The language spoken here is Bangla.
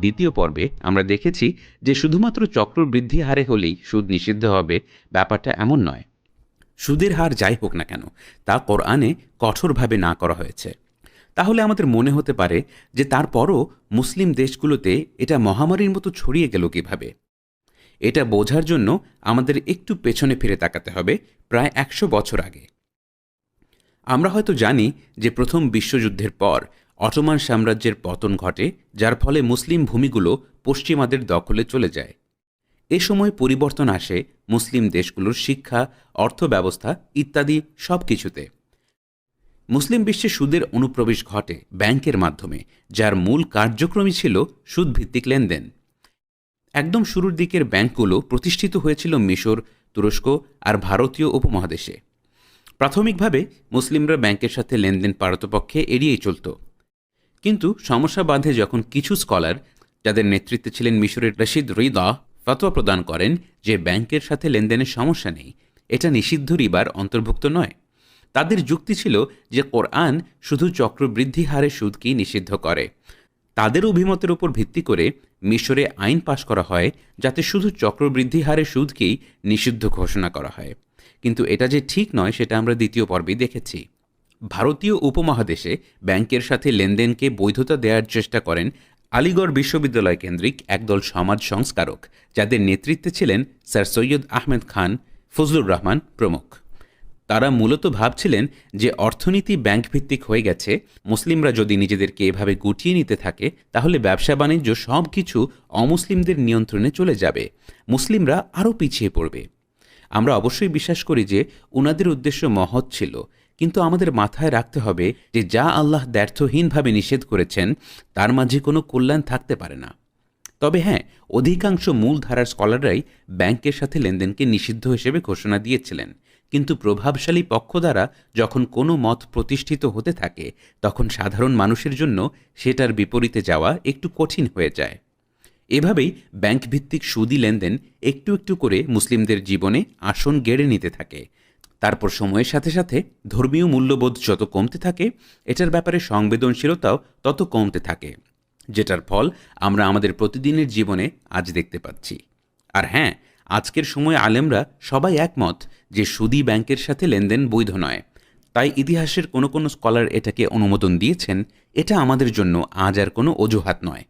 দ্বিতীয় পর্বে আমরা দেখেছি যে শুধুমাত্র চক্রবৃদ্ধি হারে হলেই সুদ নিষিদ্ধ হবে, ব্যাপারটা এমন নয়। সুদের হার যাই হোক না কেন, তা কোরআনে কঠোরভাবে না করা হয়েছে। তাহলে আমাদের মনে হতে পারে যে তারপরও মুসলিম দেশগুলোতে এটা মহামারীর মতো ছড়িয়ে গেল কীভাবে? এটা বোঝার জন্য আমাদের একটু পেছনে ফিরে তাকাতে হবে প্রায় একশো বছর আগে। আমরা হয়তো জানি যে প্রথম বিশ্বযুদ্ধের পর অটোমান সাম্রাজ্যের পতন ঘটে, যার ফলে মুসলিম ভূমিগুলো পশ্চিমাদের দখলে চলে যায়। এ সময় পরিবর্তন আসে মুসলিম দেশগুলোর শিক্ষা, অর্থব্যবস্থা ইত্যাদি সব কিছুতে মুসলিম বিশ্বে সুদের অনুপ্রবেশ ঘটে ব্যাংকের মাধ্যমে, যার মূল কার্যক্রমই ছিল সুদভিত্তিক লেনদেন। একদম শুরুর দিকের ব্যাংকগুলো প্রতিষ্ঠিত হয়েছিল মিশর, তুরস্ক আর ভারতীয় উপমহাদেশে। প্রাথমিকভাবে মুসলিমরা ব্যাংকের সাথে লেনদেন পারতপক্ষে এড়িয়েই চলত। কিন্তু সমস্যা বাঁধে যখন কিছু স্কলার যাদের নেতৃত্বে ছিলেন মিশরের রশিদ রিদা ফতোয়া প্রদান করেন যে ব্যাংকের সাথে লেনদেনের সমস্যা নেই, এটা নিষিদ্ধ রিবার অন্তর্ভুক্ত নয়। তাদের যুক্তি ছিল যে কোরআন শুধু চক্রবৃদ্ধি হারে সুদকেই নিষিদ্ধ করে। তাদের অভিমতের উপর ভিত্তি করে মিশরে আইন পাশ করা হয়, যাতে শুধু চক্রবৃদ্ধি হারে সুদকেই নিষিদ্ধ ঘোষণা করা হয়। কিন্তু এটা যে ঠিক নয়, সেটা আমরা দ্বিতীয় পর্বেই দেখেছি। ভারতীয় উপমহাদেশে ব্যাংকের সাথে লেনদেনকে বৈধতা দেওয়ার চেষ্টা করেন আলিগড় বিশ্ববিদ্যালয় কেন্দ্রিক একদল সমাজ সংস্কারক, যাদের নেতৃত্বে ছিলেন স্যার সৈয়দ আহমেদ খান, ফজলুর রহমান প্রমুখ। তারা মূলত ভাবছিলেন যে অর্থনীতি ব্যাংক ভিত্তিক হয়ে গেছে, মুসলিমরা যদি নিজেদেরকে এভাবে গুটিয়ে নিতে থাকে, তাহলে ব্যবসা বাণিজ্য সব কিছু অমুসলিমদের নিয়ন্ত্রণে চলে যাবে, মুসলিমরা আরও পিছিয়ে পড়বে। আমরা অবশ্যই বিশ্বাস করি যে উনাদের উদ্দেশ্য মহৎ ছিল কিন্তু আমাদের মাথায় রাখতে হবে যে যা আল্লাহ ব্যর্থহীনভাবে নিষেধ করেছেন, তার মাঝে কোনো কল্যাণ থাকতে পারে না। তবে হ্যাঁ অধিকাংশ মূলধারার স্কলাররাই ব্যাংকের সাথে লেনদেনকে নিষিদ্ধ হিসেবে ঘোষণা দিয়েছিলেন। কিন্তু প্রভাবশালী পক্ষ দ্বারা যখন কোনো মত প্রতিষ্ঠিত হতে থাকে, তখন সাধারণ মানুষের জন্য সেটার বিপরীতে যাওয়া একটু কঠিন হয়ে যায়। এভাবেই ব্যাংক ভিত্তিক সুদি লেনদেন একটু একটু করে মুসলিমদের জীবনে আসন গেড়ে নিতে থাকে। তারপর সময়ের সাথে সাথে ধর্মীয় মূল্যবোধ যত কমতে থাকে, এটার ব্যাপারে সংবেদনশীলতাও তত কমতে থাকে, যেটার ফল আমরা আমাদের প্রতিদিনের জীবনে আজ দেখতে পাচ্ছি। আর হ্যাঁ আজকের সময় আলেমরা সবাই একমত যে সুদি ব্যাংকের সাথে লেনদেন বৈধ নয়। তাই ইতিহাসের কোনো কোনো স্কলার এটাকে অনুমোদন দিয়েছেন, এটা আমাদের জন্য আজ আর কোনো অজুহাত নয়।